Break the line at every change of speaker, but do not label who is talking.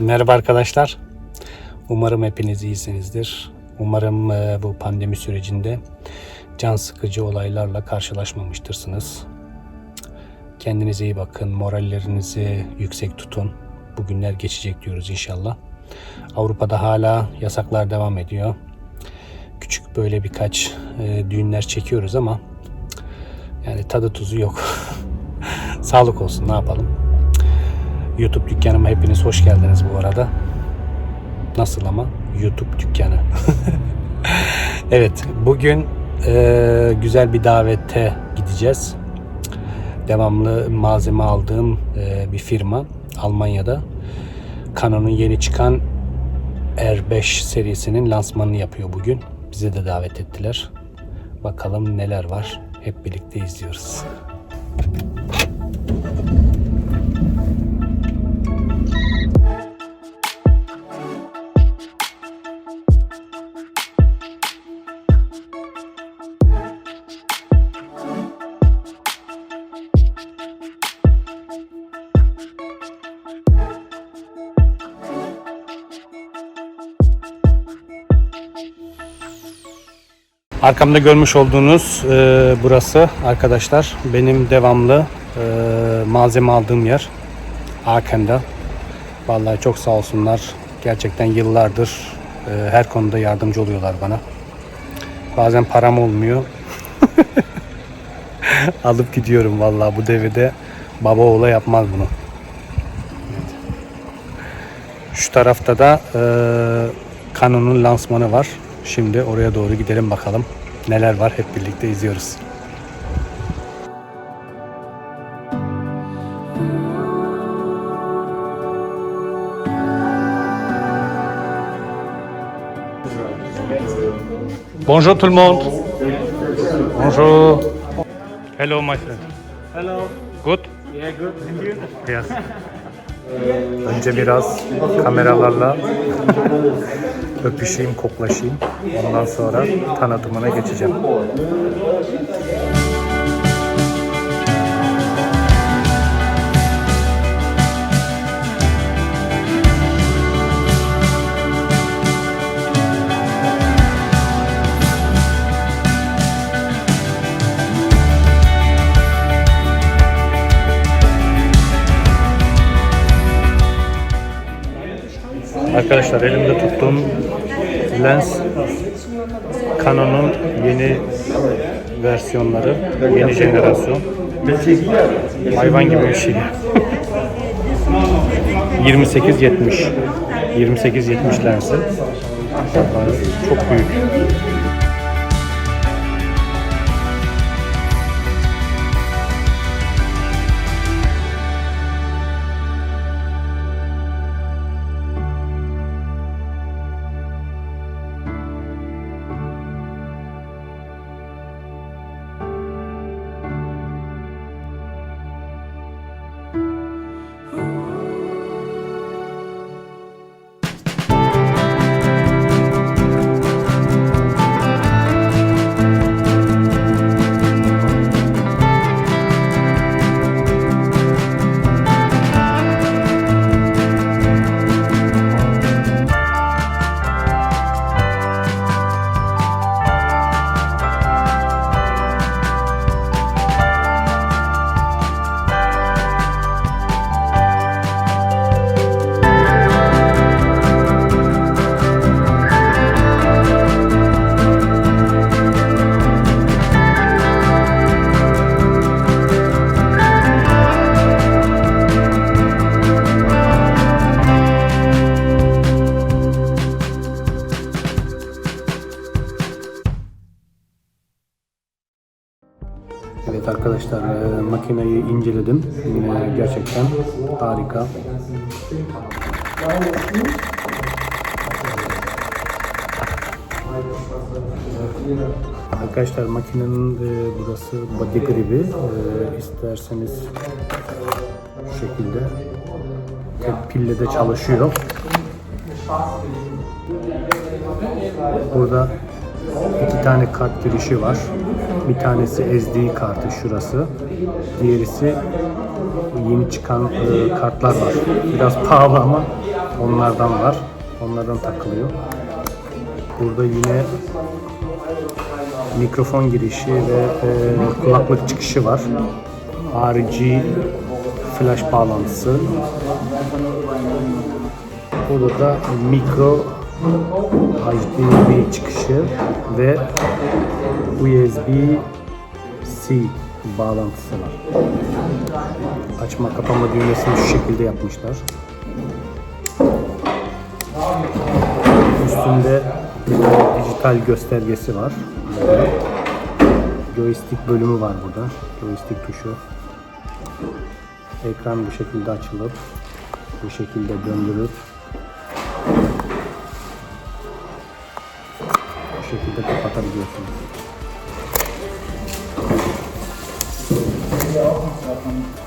Merhaba arkadaşlar. Umarım hepiniz iyisinizdir. Umarım e, bu pandemi sürecinde can sıkıcı olaylarla karşılaşmamıştırsınız. Kendinize iyi bakın, morallerinizi yüksek tutun. Bu günler geçecek diyoruz inşallah. Avrupa'da hala yasaklar devam ediyor. Küçük böyle birkaç e, düğünler çekiyoruz ama yani tadı tuzu yok. Sağlık olsun ne yapalım. YouTube dükkanıma hepiniz hoş geldiniz bu arada. Nasıl ama? YouTube dükkanı. evet, bugün e, güzel bir davete gideceğiz. Devamlı malzeme aldığım e, bir firma Almanya'da. Canon'un yeni çıkan R5 serisinin lansmanını yapıyor bugün. Bize de davet ettiler. Bakalım neler var. Hep birlikte izliyoruz. Arkamda görmüş olduğunuz e, burası arkadaşlar benim devamlı e, malzeme aldığım yer Aaken'de. Vallahi çok sağ olsunlar. Gerçekten yıllardır e, her konuda yardımcı oluyorlar bana. Bazen param olmuyor. Alıp gidiyorum vallahi bu devirde baba oğula yapmaz bunu. Evet. Şu tarafta da e, Canon'un lansmanı var. Şimdi oraya doğru gidelim bakalım. Neler var hep birlikte izliyoruz. Bonjour tout le monde. Bonjour. Hello my friend.
Hello.
Good.
Yeah, good. And you?
Yes. Önce biraz kameralarla öpüşeyim, koklaşayım. Ondan sonra tanıtımına geçeceğim. Arkadaşlar elimde tuttuğum lens Canon'un yeni versiyonları, yeni jenerasyon. Hayvan gibi bir şey. 28-70 28-70 lensi. Çok büyük. Evet arkadaşlar e, makineyi inceledim. E, gerçekten harika. Arkadaşlar makinenin e, burası body gribi. E, isterseniz şu şekilde tek pille de çalışıyor. Burada iki tane kart girişi var. Bir tanesi SD kartı şurası. Diğerisi yeni çıkan e, kartlar var. Biraz pahalı ama onlardan var. Onlardan takılıyor. Burada yine mikrofon girişi ve e, kulaklık çıkışı var. Harici flash bağlantısı. Burada da mikro HDMI çıkışı ve USB-C bağlantısı var. Açma kapama düğmesini şu şekilde yapmışlar. Üstünde dijital göstergesi var. Joystick bölümü var burada. Joystick tuşu. Ekran bu şekilde açılıp bu şekilde döndürüp şekilde kapatabiliyorsunuz.